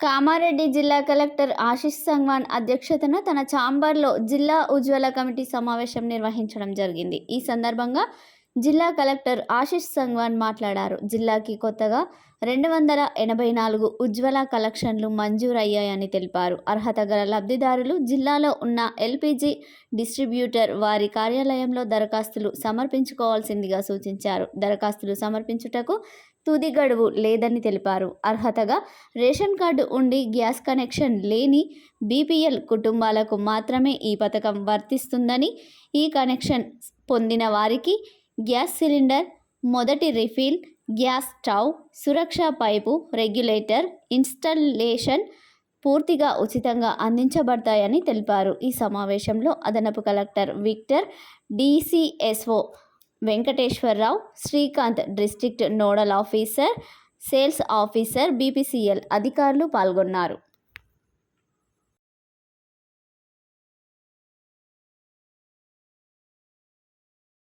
కామారెడ్డి జిల్లా కలెక్టర్ ఆశిష్ సంగ్వాన్ అధ్యక్షతన తన ఛాంబర్లో జిల్లా ఉజ్వల కమిటీ సమావేశం నిర్వహించడం జరిగింది. ఈ సందర్భంగా జిల్లా కలెక్టర్ ఆశిష్ సంగ్వాన్ మాట్లాడారు. జిల్లాకి కొత్తగా రెండు వందల ఎనభై నాలుగు ఉజ్వల కలెక్షన్లు మంజూరయ్యాయని తెలిపారు. అర్హత గల లబ్ధిదారులు జిల్లాలో ఉన్న ఎల్పిజి డిస్ట్రిబ్యూటర్ వారి కార్యాలయంలో దరఖాస్తులు సమర్పించుకోవాల్సిందిగా సూచించారు. దరఖాస్తులు సమర్పించుటకు తుది గడువు లేదని తెలిపారు. అర్హతగా రేషన్ కార్డు ఉండి గ్యాస్ కనెక్షన్ లేని బీపీఎల్ కుటుంబాలకు మాత్రమే ఈ పథకం వర్తిస్తుందని ఈ కనెక్షన్ పొందిన వారికి గ్యాస్ సిలిండర్ మొదటి refill gas stove Suraksha pipe regulator installation పూర్తిగా ఉచితంగా అందించబడతాయని తెలిపారు. ఈ సమావేశంలో అదనపు collector Victor DCSO Venkateswararao Srikanth district nodal officer sales officer BPCL అధికారులు పాల్గొన్నారు.